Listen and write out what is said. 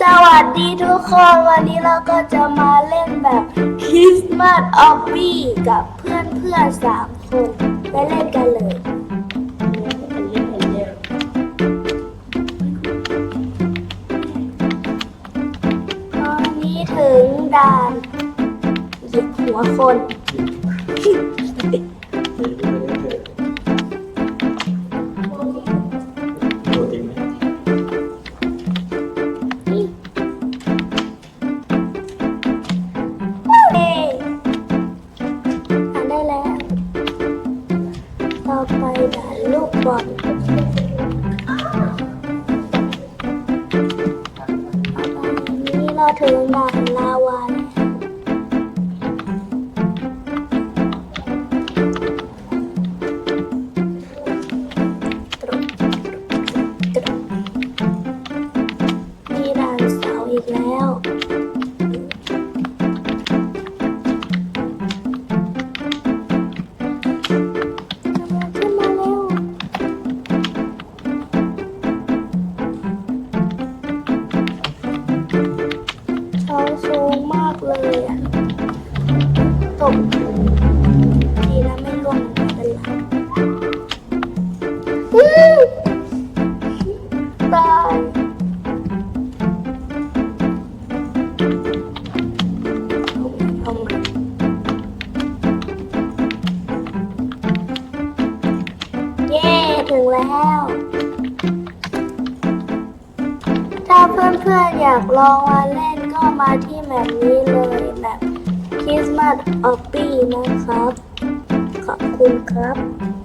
สวัสดีทุกคนวันนี้เราก็จะมาเล่นแบบคริสต์มาสออฟฟี่กับเพื่อนเพื่อนสามคนไปเล่นกันเลยตอนนี้ถึงด่านหยิบหัวคน ด่านลูกบอลนนี้เราถึงด่านลาวาแล้ว ถึงแล้ว ถ้าเพื่อนๆอยากลองมาเล่นก็มาที่แมปนี้เลยแบบคริสต์มาสออฟฟี่นะครับ ขอบคุณครับ